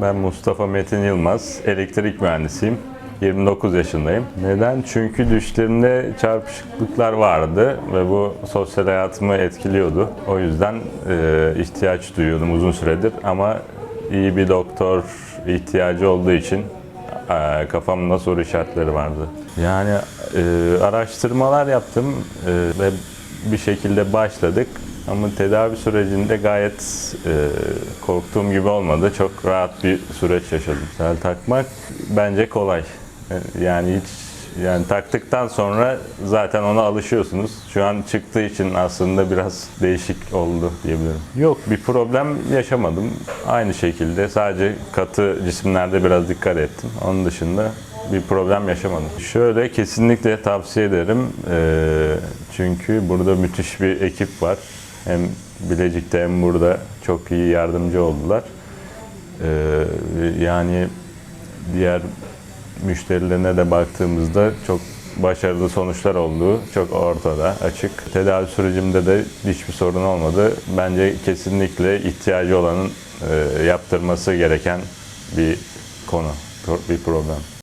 Ben Mustafa Metin Yılmaz, elektrik mühendisiyim. 29 yaşındayım. Neden? Çünkü düşlerimde çarpışıklıklar vardı ve bu sosyal hayatımı etkiliyordu. O yüzden e, ihtiyaç duyuyordum uzun süredir ama iyi bir doktor ihtiyacı olduğu için e, kafamda soru işaretleri vardı. Yani e, araştırmalar yaptım e, ve bir şekilde başladık. Ama tedavi sürecinde gayet e, korktuğum gibi olmadı. Çok rahat bir süreç yaşadım. Tel takmak bence kolay. E, Yani hiç yani taktıktan sonra zaten ona alışıyorsunuz. Şu an çıktığı için aslında biraz değişik oldu diyebilirim. Yok bir problem yaşamadım. Aynı şekilde sadece katı cisimlerde biraz dikkat ettim. Onun dışında bir problem yaşamadım. Şöyle kesinlikle tavsiye ederim. Ee, çünkü burada müthiş bir ekip var. Hem Bilecik'te hem burada çok iyi yardımcı oldular. Ee, yani diğer müşterilerine de baktığımızda çok başarılı sonuçlar olduğu çok ortada, açık. Tedavi sürecimde de hiçbir sorun olmadı. Bence kesinlikle ihtiyacı olanın e, yaptırması gereken bir konu, bir problem.